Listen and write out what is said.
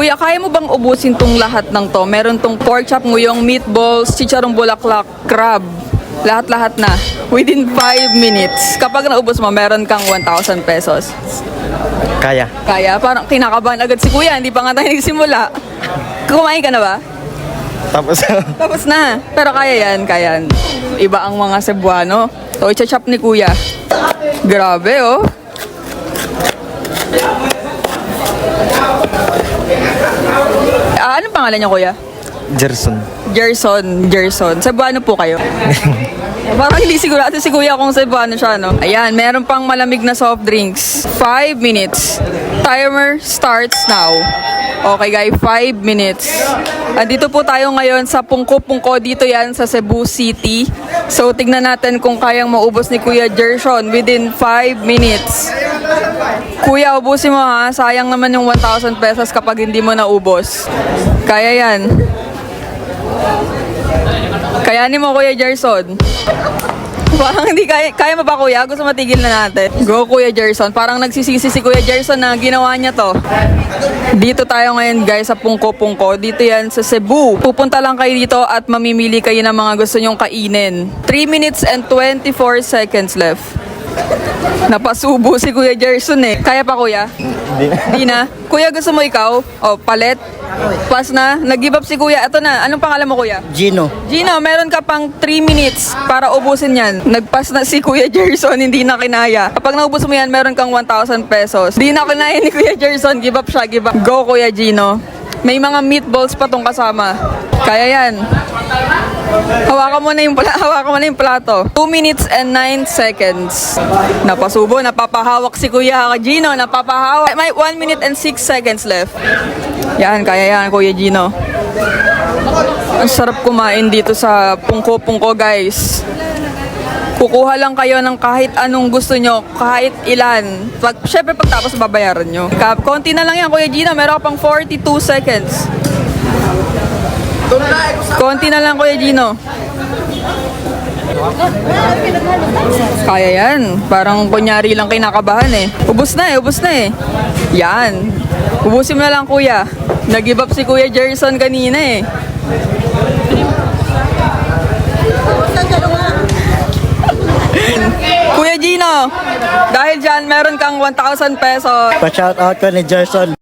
Kuya, kaya mo bang ubusin tong lahat ng to? Meron tong pork chop, nguyong meatballs, chicharong bulaklak, crab. Lahat-lahat na. Within 5 minutes. Kapag naubos mo, meron kang 1,000 pesos. Kaya. Kaya, parang kinakabahan agad si kuya. Hindi pa nga tayo nagsimula. Kumain ka na ba? Tapos, Tapos na. Pero kaya yan, kaya yan. Iba ang mga Cebuano. So, icha-chop ni kuya. Grabe, oh. Pangalan niya, kuya? Gerson. Gerson, Gerson. Cebuano po kayo? Parang hindi sigurado si kuya kung Cebuano siya, no? Ayan, meron pang malamig na soft drinks. 5 minutes. Timer starts now. Okay, guys, 5 minutes. Andito po tayo ngayon sa Pungko-Pungko. Dito yan sa Cebu City. So, tignan natin kung kayang maubos ni Kuya Gerson within 5 minutes. Kuya, ubusin mo ha. Sayang naman yung 1,000 pesos kapag hindi mo naubos. Kaya yan. Kayanin mo, Kuya Gerson. Parang hindi kaya, kaya mo ba kuya? Gusto matigil na natin. Go Kuya Gerson. Parang nagsisisi si Kuya Gerson na ginawa niya to. Dito tayo ngayon guys sa Pungko Pungko. Dito yan sa Cebu. Pupunta lang kayo dito at mamimili kayo ng mga gusto nyong kainin. 3 minutes and 24 seconds left. Napasubo si Kuya Gerson eh. Kaya pa kuya? Hindi na. Di na. Kuya gusto mo ikaw? O, palet? Pass na? Nag-give up si kuya. Ito na. Anong pangalan mo kuya? Gino. Gino, meron ka pang 3 minutes para ubusin yan. Nagpas na si Kuya Gerson, hindi na kinaya. Kapag naubos mo yan, meron kang 1,000 pesos. Hindi na kinaya ni Kuya Gerson, give up siya, give up. Go Kuya Gino. May mga meatballs pa tong kasama. Kaya yan. Hawakan mo na yung pala, hawakan mo na yung plato. 2 minutes and 9 seconds. Napasubo, napapahawak si Kuya Gino, napapahawak. May 1 minute and 6 seconds left. Yan, kaya yan Kuya Gino. Ang sarap kumain dito sa Pungko-Pungko, guys. Kukuha lang kayo ng kahit anong gusto nyo, kahit ilan. Pag, syempre pagtapos babayaran nyo. Kap, konti na lang yan, Kuya Gino. Meron ka pang 42 seconds. Konti na lang, Kuya Gino. Kaya yan. Parang kunyari lang kinakabahan eh. Ubus na eh, ubus na eh. Yan. Ubusin mo na lang, Kuya. Nag-give up si Kuya Jerson kanina eh. Kuya Gino, dahil dyan meron kang 1,000 pesos. Pa-shout out ko ni Gerson.